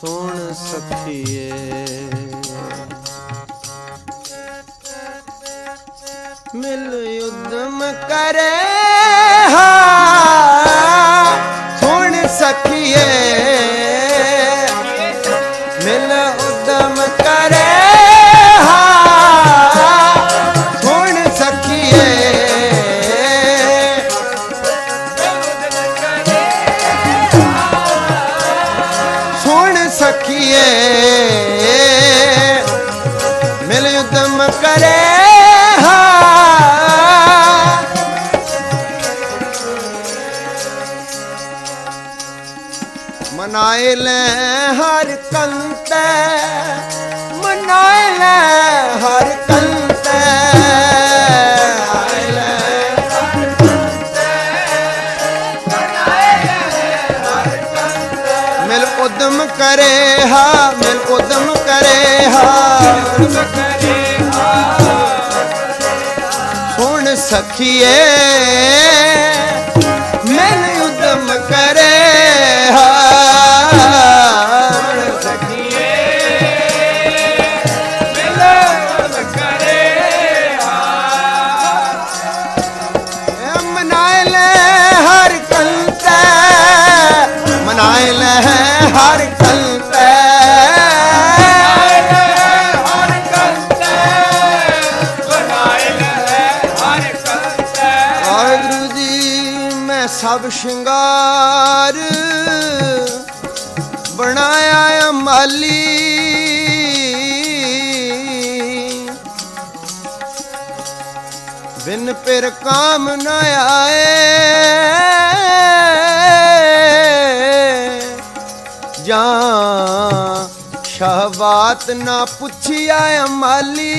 ਸੁਣ ਸਖੀਏ ਮਿਲ ਉਦਮ ਕਰੇ। ਲੈ ਹਰ ਕੰਤੈ। ਮਨਾਏ ਲੈ ਹਰ ਕੰਤੈ ਮਨਾਏ ਲੈ ਮਿਲ ਉਦਮ ਕਰੇ ਹਾ ਮਿਲ ਉਦਮ ਕਰੇ ਹਾ ਸੁਣ ਸਖੀਏ ਮੈਂ ਸ਼ਿੰਗਾਰ। ਬਣਾਇਆ ਮਾਲੀ ਬਿਨ ਪਿਰ ਕਾਮ ਨ ਆਏ। ਜਾਂ ਸ਼ਹਵਾਤ ਨਾ ਪੁੱਛਿਆ ਮਾਲੀ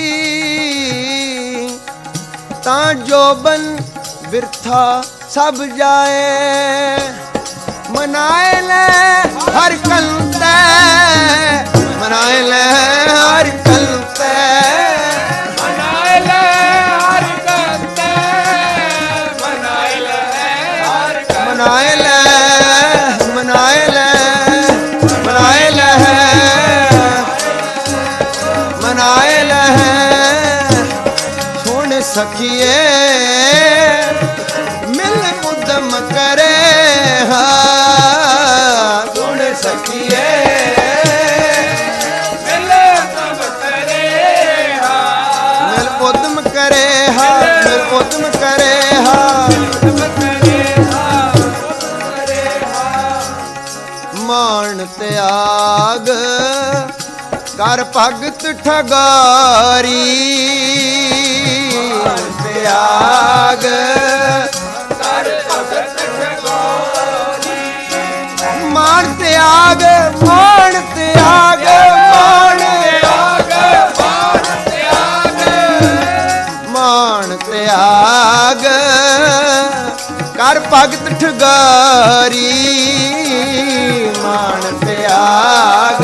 ਤਾਂ ਜੋਬਨ ਬਿਰਥਾ ਸਭ ਜਾਏ ਮਨਾਏ ਲੈ ਹਰ ਕੰਤੈ ਮਨਾਏ ਲੈ ਹਰ ਕੰਤੈ ਮਨਾਏ ਲੈ ਤਿਆਗ, ਕਰ ਭਗਤ ਠਗਾਰੀ। ਤਿਆਗ ਮਾਣ ਤਿਆਗ ਮਾਣ ਤਿਆਗ ਮਾਣ ਮਾਣ ਤਿਆਗ, ਕਰ ਭਗਤ ਠਗਾਰੀ। ਤਿਆਗ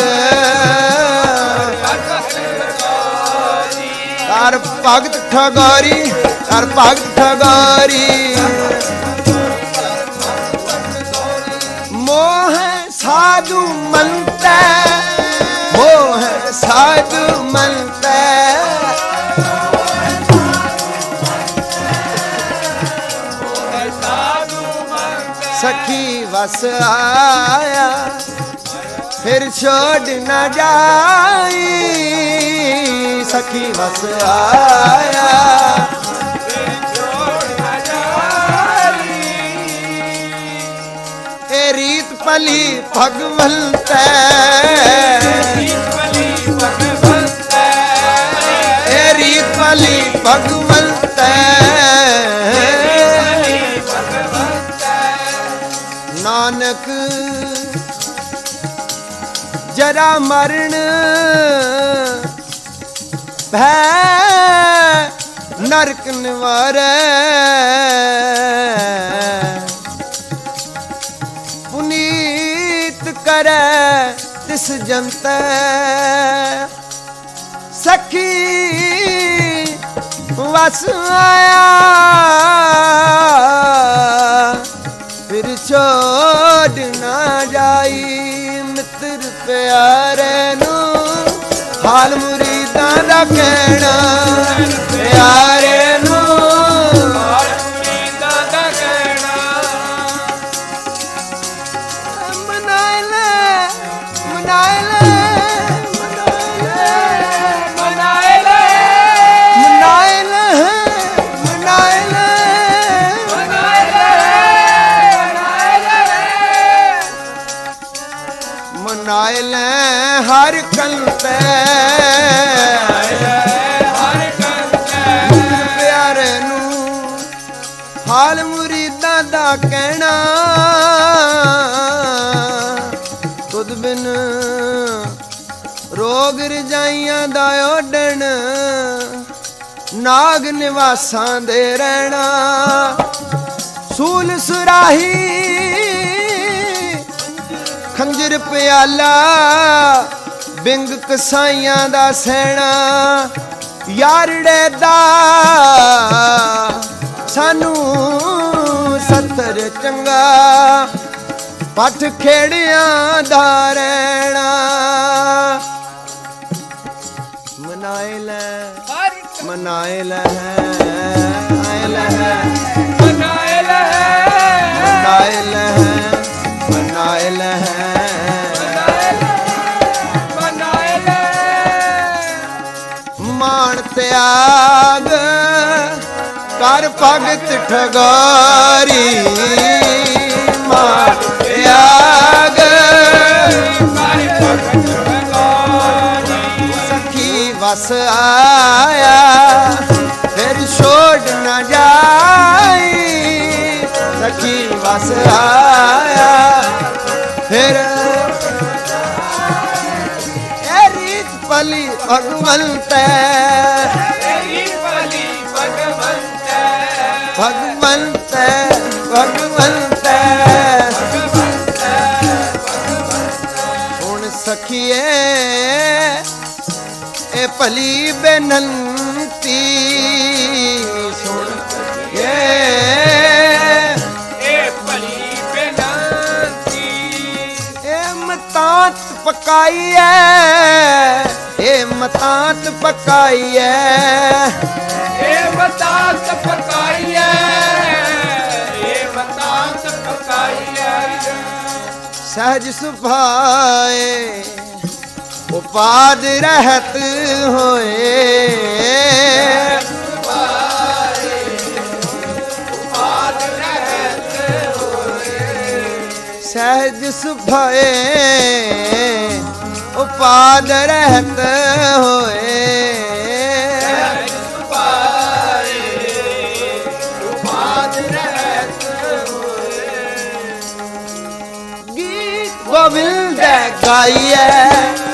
ਕਰ ਭਗਤ ਠਗਾਰੀ ਕਰ ਭਗਤ ਠਗਾਰੀ। ਮੋਹ ਸਾਧੂ ਮੰਤੈ, ਮੋਹ ਸਾਧੂ ਮੰਤੈ। ਸਖੀ ਵਸ ਆਇਆ। ਫਿਰ ਛੋੜ ਨਾ ਜਾਈ, ਸਖੀ ਵਸ ਆਇਆ। ਇਹ ਰੀਤ ਪਲੀ ਭਗਵੰਤੈ ਇਹ ਰੀਤ ਪਲੀ ਭਗਵੰਤੈ ਜਰਾ ਮਰਨ। ਭੈ ਨਰਕ ਨਿਵਾਰੈ। ਪੁਨੀਤ ਕਰੈ ਤਿਸ ਜੰਤੈ। ਸਖੀ ਵਸ ਆਇਆ। ਫਿਰ ਛੋੜ ਨਾ ਜਾਈ। ਪਿਆਰੇ ਨੂੰ ਹਾਲ ਮੁਰੀਦਾਂ ਦਾ ਕਹਿਣਾ ਪਿਆਰੇ ਹਾਲ ਮੁਰੀਦਾਂ ਦਾ ਕਹਿਣਾ ਤੁਧ ਬਿਨ ਰੋਗ ਰਜਾਈਆਂ ਦਾ ਓਡਣ ਨਾਗ ਨਿਵਾਸਾਂ ਦੇ ਰਹਿਣਾ। ਸੂਲ ਸੁਰਾਹੀ, ਖੰਜਰ ਪਿਆਲਾ ਬਿੰਗ ਕਸਾਈਆਂ ਦਾ ਸੈਣਾ ਯਾਰੜੇ ਦਾ ਸਾਨੂੰ ਸੱਤਰ ਚੰਗਾ, ਪੱਠ ਖੇੜਿਆਂ ਦਾ ਰਹਿਣਾ ਮਨਾਏ ਲੈ ਮਨਾਏ ਲੈ ਆਏ ਲੈ, ਮਨਾਏ ਲੈ ਮਨਾਏ ਲੈ। ਤਿਆਗ ਕਰ ਭਗਤ ਠਗਾਰੀ। ਮਾਣ ਤਿਆਗ। ਭਗਤ ਭਗਵਾਨੀ ਸਖੀ ਵਸ ਆਇਆ। ਫਿਰ ਛੋੜ ਨਾ ਜਾਈ। ਸਖੀ ਵਸ ਆਇਆ। ਫਿਰ ਇਹ ਰੀਤ ਪਲੀ ਭਗਵੰਤ ਤੇਰੀ ਸਖੀਏ ਇਹ ਭਲੀ ਬੇਨੰਤੀ। ਸੁਣ ਇਹ ਇਹ ਭਲੀ ਬੇਨੰਤੀ। ਇਹ ਮਤਾਂਤ ਪਕਾਈ ਐ ਇਹ ਮਤਾਂਤ ਪਕਾਈ ਐ ਇਹ ਬਤਾਤ ਪਕਾਈਏ ਇਹ ਬਤਾਤ ਪਕਾਈਏ ਸਹਜ ਸੁਭਾਏ। उपाद रहत होए सहज सुभए उपाद रहत होए ਗੋਬਿੰਦ ਗਾਈਏ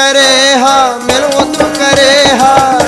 ਕਰੇ ਹਾ ਮਿਲ ਉਦਮ ਕਰੇ ਹਾ।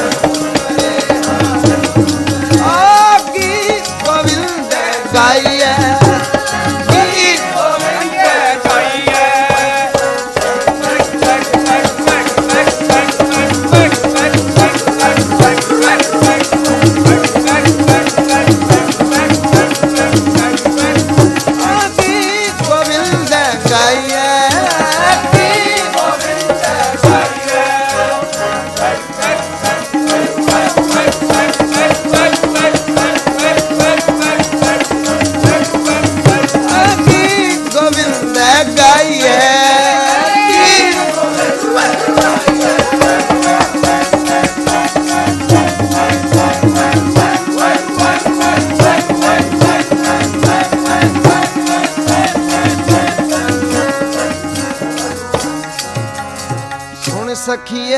ਸਖੀਏ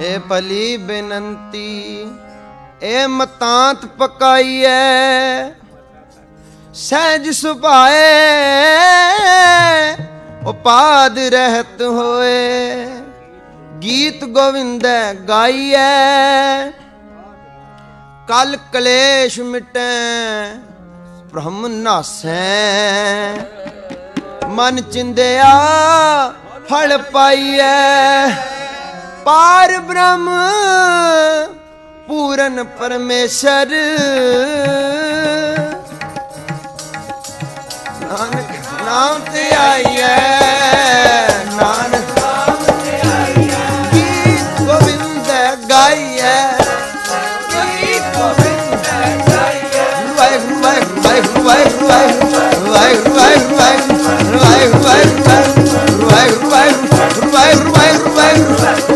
ਇਹ ਭਲੀ ਬੇਨੰਤੀ ਇਹ ਮਤਾਂਤ ਪਕਾਈਐ ਸਹਿਜ ਸੁਭਾਏ ਉਪਾਦ ਰਹਿਤ ਹੋਏ ਗੀਤ ਗੋਵਿੰਦ ਗਾਈਐ ਕਲ ਕਲੇਸ਼ ਮਿਟੈ ਬ੍ਰਹਮ ਨਾਸੈ ਮਨ ਚਿੰਦਿਆ ਫਲ ਪਾਈਐ। ਪਾਰ ਬ੍ਰਹਮ ਪੂਰਨ ਪਰਮੇਸ਼ਰ। ਨਾਨਕ ਨਾਮ ਤੇ ਆਈਐ। Let's go.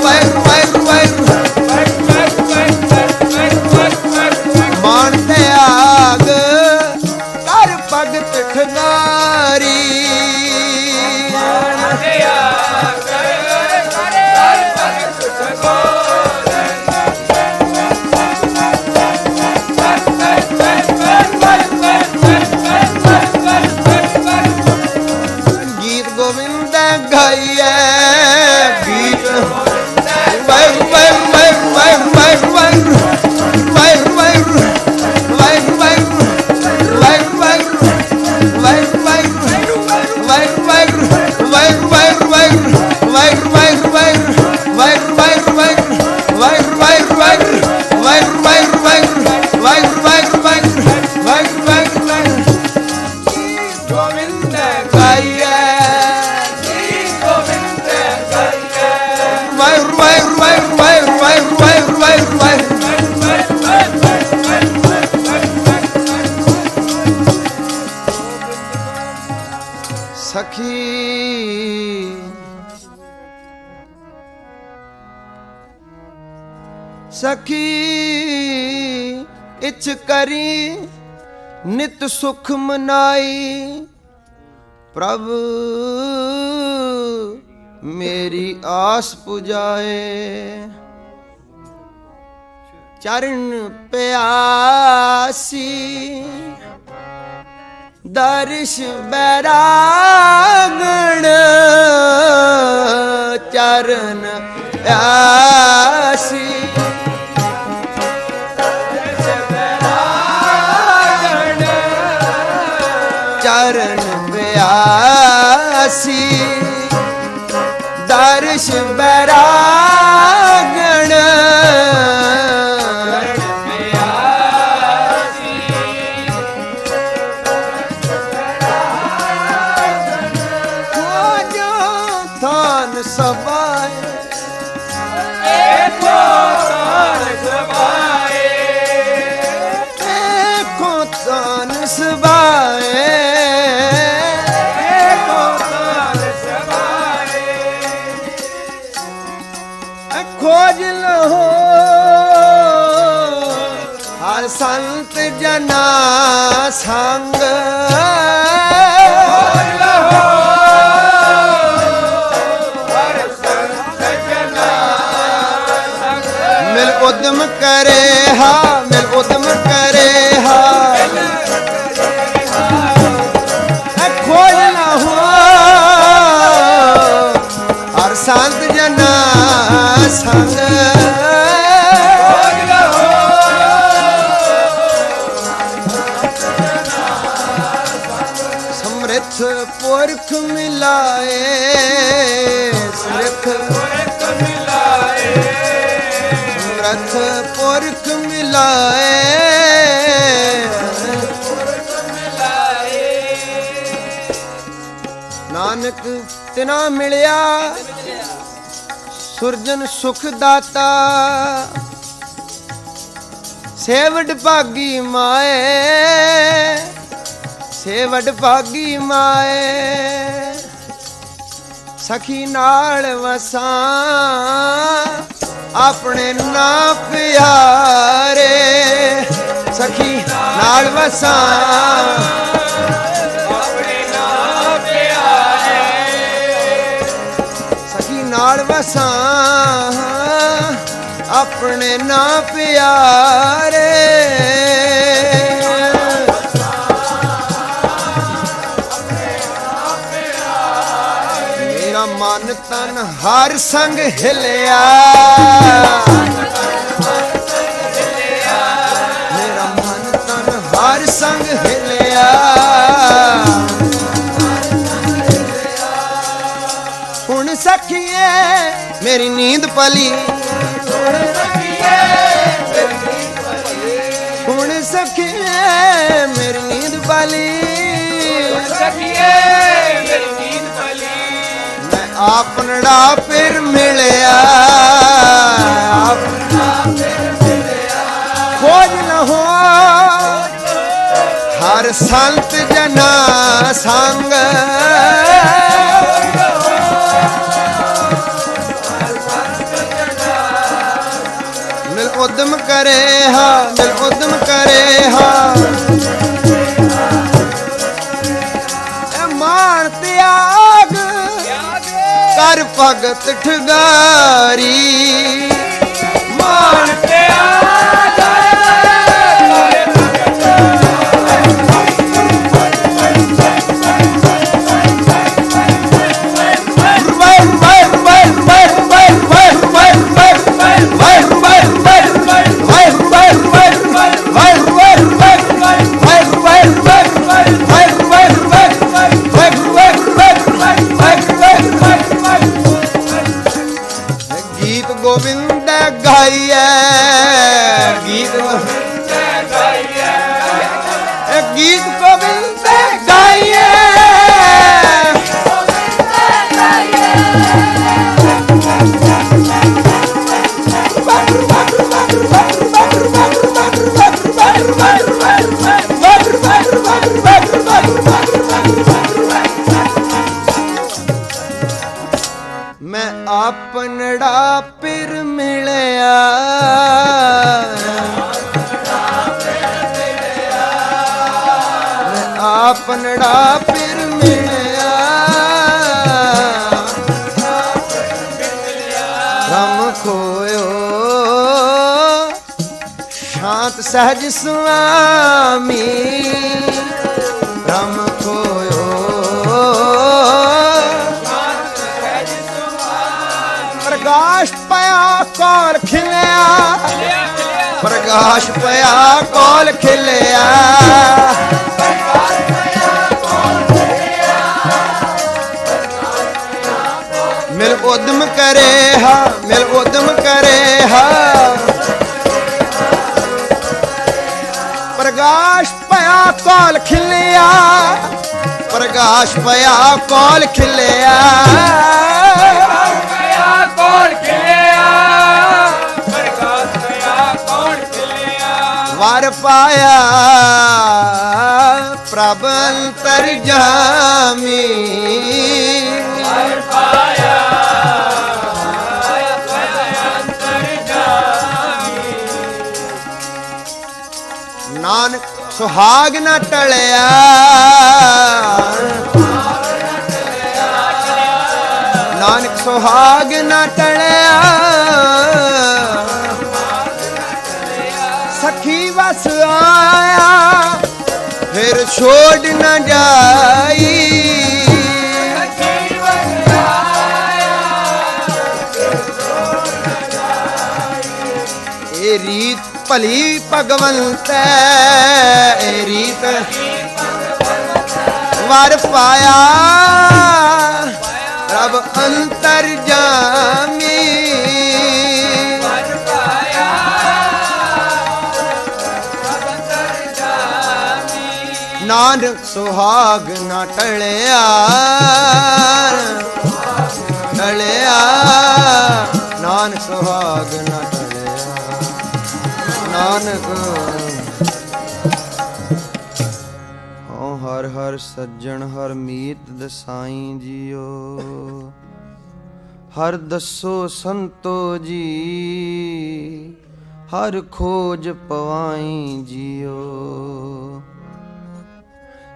ਸਖੀ ਇਚ ਕਰੀ, ਨਿਤ ਸੁਖ ਮਨਾਈ। ਪ੍ਰਭ, ਮੇਰੀ ਆਸ ਪੁਜਾਏ। ਚਰਨ ਪਿਆਸੀ, ਦਰਸ਼ ਬੈਰਾਗਣ ਚਰਨ ਪਿਆਸੀ। ਮਰਨ ਪਿਆਸੀ। ਦਰਸ਼ ਬਰਾ ਖੋਜ ਲਹੋ। ਹਰ ਸੰਤ ਜਨਾ ਸੰਗ। ਮਿਲ ਉਦਮ ਕਰੇ ਹਾ ਮਿਲ ਉਦਮ ਕਰੇ ਹਾ। ਸਮ੍ਰਿਥ ਪੁਰਖ ਮਿਲਾਏ ਸਮ੍ਰਿਥ ਸਮ੍ਰਿਥ ਪੁਰਖ ਮਿਲਾਏ। ਨਾਨਕ ਤਿਨਾ ਮਿਲਿਆ, ਸੁਰਜਨ ਸੁਖ ਦਾਤਾ। ਸੇਵਡ ਭਾਗੀ ਮਾਏ। ਸੇਵਡ ਭਾਗੀ ਮਾਏ। ਸਖੀ ਨਾਲ ਵਸਾਂ, ਆਪਣੇ ਨਾ ਪਿਆਰੇ। ਸਖੀ ਨਾਲ ਵਸਾਂ ਸਖੀ ਨਾਲ ਵਸਾਂ, ਆਪਣੇ ਨਾ ਪਿਆਰੇ। ਹਰ ਸੰਗ ਹਿਲਿਆ। ਮੇਰਾ ਮਨ ਤਨ ਹਰ ਸੰਗ ਹਿਲਿਆ। ਹੁਣ ਸਖੀਏ, ਮੇਰੀ ਨੀਂਦ ਪਲੀ। ਹੁਣ ਸਖੀਏ ਮੈਂ ਆਪਨੜਾ ਫਿਰ ਮਿਲਿਆ। ਖੋਜ ਨਾ ਹੋ, ਹਰ ਸੰਤ ਜਨਾ ਸੰਗ। ਮਿਲ ਉਦਮ ਕਰੇ ਹਾ, ਮਿਲ ਉਦਮ ਕਰੇ ਹਾ। ਭਗਤ ਠਗਾਰੀ। ਮਾਨ ਤੇ ਆਪਨੜਾ ਪਿਰ ਮਿਲਿਆ। ਮੈਂ ਆਪਨੜਾ ਪਿਰ ਮਿਲਿਆ। ਰਮ ਖੋਇਓ। ਸ਼ਾਂਤ ਸਹਿਜ ਸੁਆਮੀ। ਖਿਲਿਆ, ਪ੍ਰਕਾਸ਼ ਪਿਆ, ਕੋਲ ਖਿਲਿਆ। ਮਿਲ ਉਦਮ ਕਰੇ ਹਾ ਮਿਲ ਉਦਮ ਕਰੇ ਹਾ ਪ੍ਰਕਾਸ਼ ਪਿਆ, ਕੋਲ ਖਿਲਿਆ, ਪ੍ਰਕਾਸ਼ ਪਿਆ, ਕੋਲ ਖਿਲਿਆ। ਵਰ ਪਾਇਆ, ਪ੍ਰਭ ਅੰਤਰ ਜਾਮੀ। ਹਰ ਪਾਇਆ ਨਾਨਕ, ਸੁਹਾਗ ਨਾ ਟਲਿਆ। ਨਾਨਕ, ਸੁਹਾਗ ਨਾ ਟਲਿਆ। ਫਿਰ ਛੋੜ ਨਾ ਜਾਈ। ਇਹ ਰੀਤ ਭਲੀ ਭਗਵੰਤ ਇਹ ਰੀਤ ਵਰ ਪਾਇਆ। ਰੱਬ ਅੰਤਰ ਜਾਮੀ ਨਾਨਕ ਸੁਹਾਗ ਨਾ ਟਲਿਆ ਟਲਿਆ। ਨਾਨਕ ਸੁਹਾਗ ਨਾ ਟਲਿਆ। ਨਾਨਕ। ਹਉ ਹਰ ਹਰ ਸੱਜਣ, ਹਰ ਮੀਤ ਦਸਾਈ ਜਿਉ ਹਰ ਦੱਸੋ ਸੰਤੋ ਜੀ, ਹਰ ਖੋਜ ਪਵਾਈ ਜਿਉ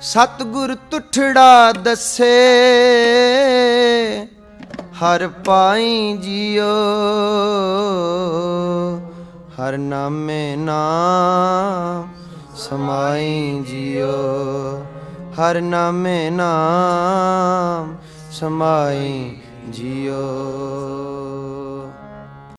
ਸਤਗੁਰ ਤੁਠੜਾ ਦੱਸੇ, ਹਰ ਪਾਈ ਜਿਉ ਹਰ ਨਾਮੇ ਨਾਮ ਸਮਾਈ ਜਿਉ ਹਰ ਨਾਮੇ ਨਾਮ ਸਮਾਈ ਜਿਉ